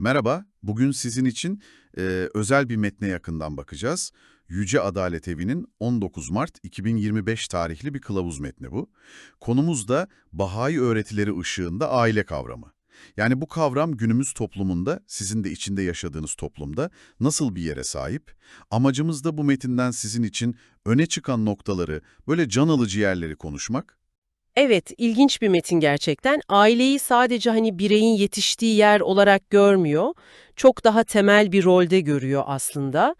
Merhaba, bugün sizin için e, özel bir metne yakından bakacağız. Yüce Adalet Evi'nin 19 Mart 2025 tarihli bir kılavuz metni bu. Konumuz da Baha'i öğretileri ışığında aile kavramı. Yani bu kavram günümüz toplumunda, sizin de içinde yaşadığınız toplumda nasıl bir yere sahip? Amacımız da bu metinden sizin için öne çıkan noktaları, böyle can alıcı yerleri konuşmak. Evet, ilginç bir metin gerçekten. Aileyi sadece hani bireyin yetiştiği yer olarak görmüyor. Çok daha temel bir rolde görüyor aslında.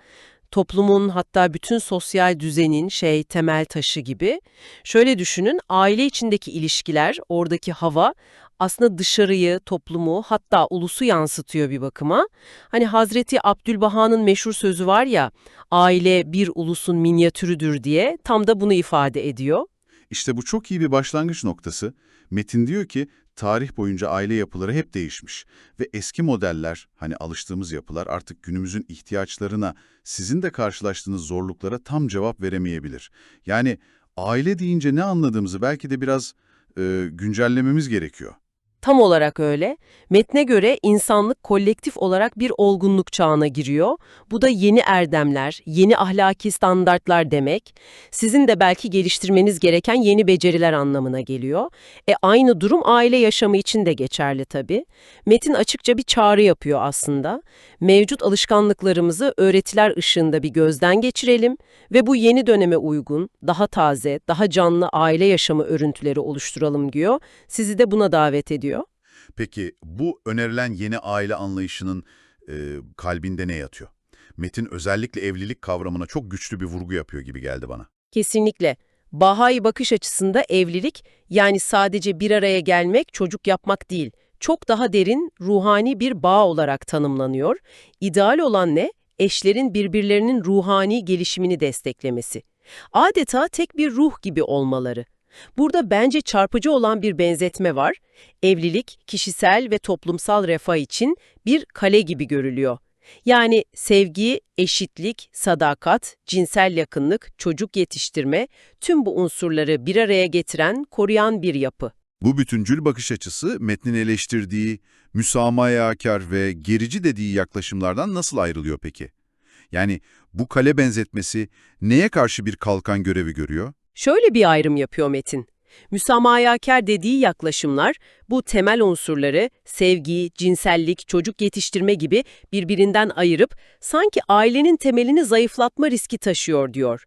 Toplumun hatta bütün sosyal düzenin şey temel taşı gibi. Şöyle düşünün, aile içindeki ilişkiler, oradaki hava aslında dışarıyı, toplumu hatta ulusu yansıtıyor bir bakıma. Hani Hazreti Abdülbaha'nın meşhur sözü var ya, aile bir ulusun minyatürüdür diye tam da bunu ifade ediyor. İşte bu çok iyi bir başlangıç noktası. Metin diyor ki, tarih boyunca aile yapıları hep değişmiş ve eski modeller, hani alıştığımız yapılar artık günümüzün ihtiyaçlarına, sizin de karşılaştığınız zorluklara tam cevap veremeyebilir. Yani aile deyince ne anladığımızı belki de biraz e, güncellememiz gerekiyor. Tam olarak öyle. Metne göre insanlık kolektif olarak bir olgunluk çağına giriyor. Bu da yeni erdemler, yeni ahlaki standartlar demek. Sizin de belki geliştirmeniz gereken yeni beceriler anlamına geliyor. E aynı durum aile yaşamı için de geçerli tabii. Metin açıkça bir çağrı yapıyor aslında. Mevcut alışkanlıklarımızı öğretiler ışığında bir gözden geçirelim ve bu yeni döneme uygun, daha taze, daha canlı aile yaşamı örüntüleri oluşturalım diyor. Sizi de buna davet ediyor. Peki bu önerilen yeni aile anlayışının e, kalbinde ne yatıyor? Metin özellikle evlilik kavramına çok güçlü bir vurgu yapıyor gibi geldi bana. Kesinlikle. Bahai bakış açısında evlilik, yani sadece bir araya gelmek, çocuk yapmak değil, çok daha derin, ruhani bir bağ olarak tanımlanıyor. İdeal olan ne? Eşlerin birbirlerinin ruhani gelişimini desteklemesi. Adeta tek bir ruh gibi olmaları. Burada bence çarpıcı olan bir benzetme var. Evlilik, kişisel ve toplumsal refah için bir kale gibi görülüyor. Yani sevgi, eşitlik, sadakat, cinsel yakınlık, çocuk yetiştirme, tüm bu unsurları bir araya getiren, koruyan bir yapı. Bu bütüncül bakış açısı metnin eleştirdiği, müsamahakar ve gerici dediği yaklaşımlardan nasıl ayrılıyor peki? Yani bu kale benzetmesi neye karşı bir kalkan görevi görüyor? Şöyle bir ayrım yapıyor Metin. Müsamahakar dediği yaklaşımlar bu temel unsurları sevgi, cinsellik, çocuk yetiştirme gibi birbirinden ayırıp sanki ailenin temelini zayıflatma riski taşıyor diyor.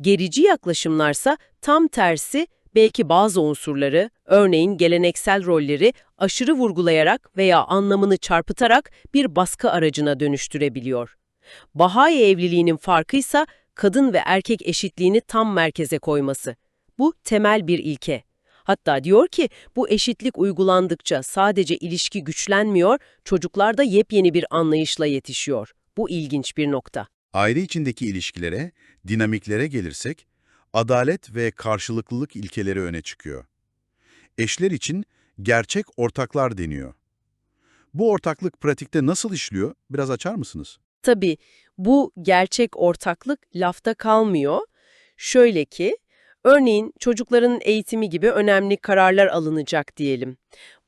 Gerici yaklaşımlarsa tam tersi belki bazı unsurları, örneğin geleneksel rolleri aşırı vurgulayarak veya anlamını çarpıtarak bir baskı aracına dönüştürebiliyor. Bahai evliliğinin farkıysa kadın ve erkek eşitliğini tam merkeze koyması. Bu temel bir ilke. Hatta diyor ki bu eşitlik uygulandıkça sadece ilişki güçlenmiyor, çocuklar da yepyeni bir anlayışla yetişiyor. Bu ilginç bir nokta. Aile içindeki ilişkilere, dinamiklere gelirsek, adalet ve karşılıklılık ilkeleri öne çıkıyor. Eşler için gerçek ortaklar deniyor. Bu ortaklık pratikte nasıl işliyor? Biraz açar mısınız? Tabii bu gerçek ortaklık lafta kalmıyor. Şöyle ki, örneğin çocukların eğitimi gibi önemli kararlar alınacak diyelim.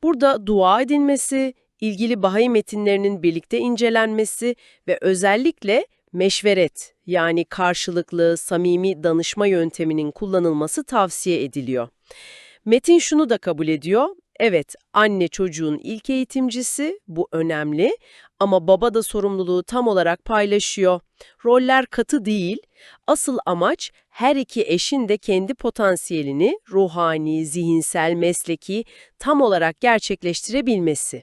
Burada dua edilmesi, ilgili Bahá'í metinlerinin birlikte incelenmesi ve özellikle meşveret yani karşılıklı, samimi danışma yönteminin kullanılması tavsiye ediliyor. Metin şunu da kabul ediyor, Evet, anne çocuğun ilk eğitimcisi, bu önemli ama baba da sorumluluğu tam olarak paylaşıyor. Roller katı değil, asıl amaç her iki eşin de kendi potansiyelini ruhani, zihinsel, mesleki tam olarak gerçekleştirebilmesi.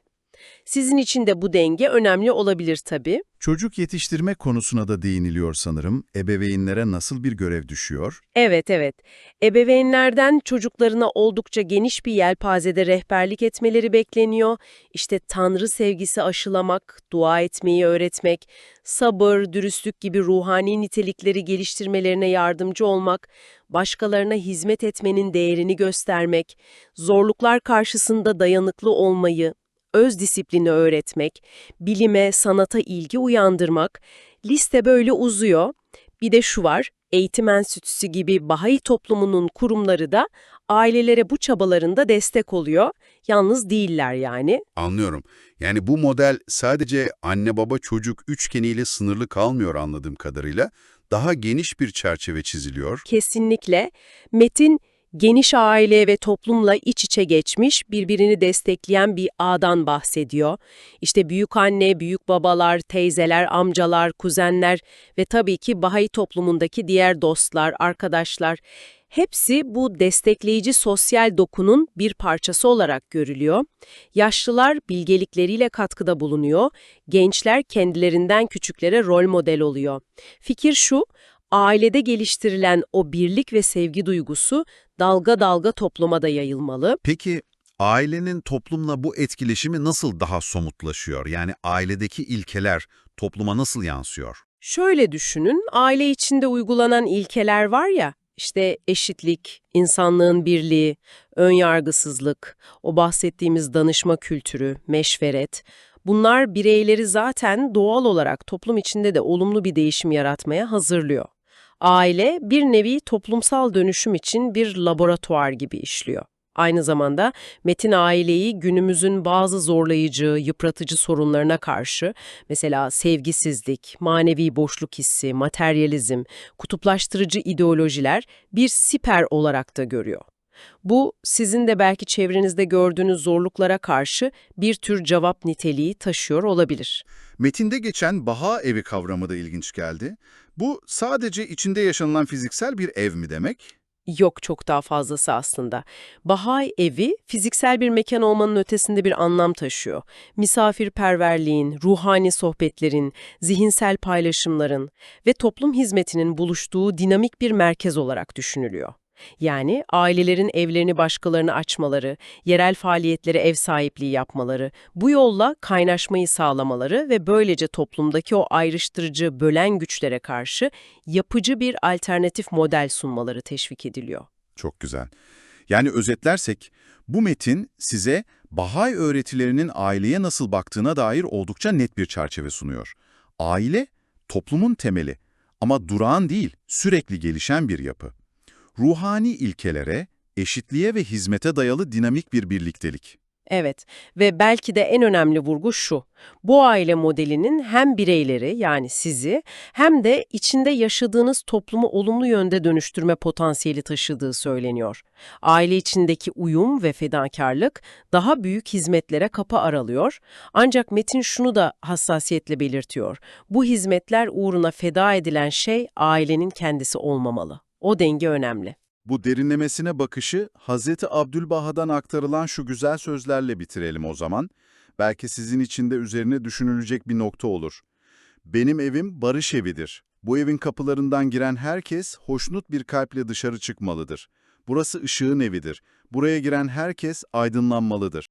Sizin için de bu denge önemli olabilir tabii. Çocuk yetiştirme konusuna da değiniliyor sanırım. Ebeveynlere nasıl bir görev düşüyor? Evet, evet. Ebeveynlerden çocuklarına oldukça geniş bir yelpazede rehberlik etmeleri bekleniyor. İşte Tanrı sevgisi aşılamak, dua etmeyi öğretmek, sabır, dürüstlük gibi ruhani nitelikleri geliştirmelerine yardımcı olmak, başkalarına hizmet etmenin değerini göstermek, zorluklar karşısında dayanıklı olmayı, öz disiplini öğretmek, bilime, sanata ilgi uyandırmak, liste böyle uzuyor. Bir de şu var, Eğitim Enstitüsü gibi Baha'i toplumunun kurumları da ailelere bu çabalarında destek oluyor. Yalnız değiller yani. Anlıyorum. Yani bu model sadece anne baba çocuk üçgeniyle sınırlı kalmıyor anladığım kadarıyla. Daha geniş bir çerçeve çiziliyor. Kesinlikle. Metin geniş aile ve toplumla iç içe geçmiş, birbirini destekleyen bir ağdan bahsediyor. İşte büyük anne, büyük babalar, teyzeler, amcalar, kuzenler ve tabii ki Baha'i toplumundaki diğer dostlar, arkadaşlar hepsi bu destekleyici sosyal dokunun bir parçası olarak görülüyor. Yaşlılar bilgelikleriyle katkıda bulunuyor, gençler kendilerinden küçüklere rol model oluyor. Fikir şu, ailede geliştirilen o birlik ve sevgi duygusu dalga dalga topluma da yayılmalı. Peki ailenin toplumla bu etkileşimi nasıl daha somutlaşıyor? Yani ailedeki ilkeler topluma nasıl yansıyor? Şöyle düşünün, aile içinde uygulanan ilkeler var ya, işte eşitlik, insanlığın birliği, önyargısızlık, o bahsettiğimiz danışma kültürü, meşveret, bunlar bireyleri zaten doğal olarak toplum içinde de olumlu bir değişim yaratmaya hazırlıyor. Aile bir nevi toplumsal dönüşüm için bir laboratuvar gibi işliyor. Aynı zamanda Metin aileyi günümüzün bazı zorlayıcı, yıpratıcı sorunlarına karşı, mesela sevgisizlik, manevi boşluk hissi, materyalizm, kutuplaştırıcı ideolojiler bir siper olarak da görüyor. Bu, sizin de belki çevrenizde gördüğünüz zorluklara karşı bir tür cevap niteliği taşıyor olabilir. Metinde geçen Baha evi kavramı da ilginç geldi. Bu sadece içinde yaşanılan fiziksel bir ev mi demek? Yok çok daha fazlası aslında. Baha'i evi fiziksel bir mekan olmanın ötesinde bir anlam taşıyor. Misafirperverliğin, ruhani sohbetlerin, zihinsel paylaşımların ve toplum hizmetinin buluştuğu dinamik bir merkez olarak düşünülüyor. Yani ailelerin evlerini başkalarına açmaları, yerel faaliyetlere ev sahipliği yapmaları, bu yolla kaynaşmayı sağlamaları ve böylece toplumdaki o ayrıştırıcı, bölen güçlere karşı yapıcı bir alternatif model sunmaları teşvik ediliyor. Çok güzel. Yani özetlersek, bu metin size Bahay öğretilerinin aileye nasıl baktığına dair oldukça net bir çerçeve sunuyor. Aile, toplumun temeli ama durağan değil, sürekli gelişen bir yapı. Ruhani ilkelere, eşitliğe ve hizmete dayalı dinamik bir birliktelik. Evet ve belki de en önemli vurgu şu. Bu aile modelinin hem bireyleri yani sizi hem de içinde yaşadığınız toplumu olumlu yönde dönüştürme potansiyeli taşıdığı söyleniyor. Aile içindeki uyum ve fedakarlık daha büyük hizmetlere kapı aralıyor. Ancak Metin şunu da hassasiyetle belirtiyor. Bu hizmetler uğruna feda edilen şey ailenin kendisi olmamalı. O denge önemli. Bu derinlemesine bakışı Hazreti Abdülbaha'dan aktarılan şu güzel sözlerle bitirelim o zaman. Belki sizin için de üzerine düşünülecek bir nokta olur. Benim evim barış evidir. Bu evin kapılarından giren herkes hoşnut bir kalple dışarı çıkmalıdır. Burası ışığın evidir. Buraya giren herkes aydınlanmalıdır.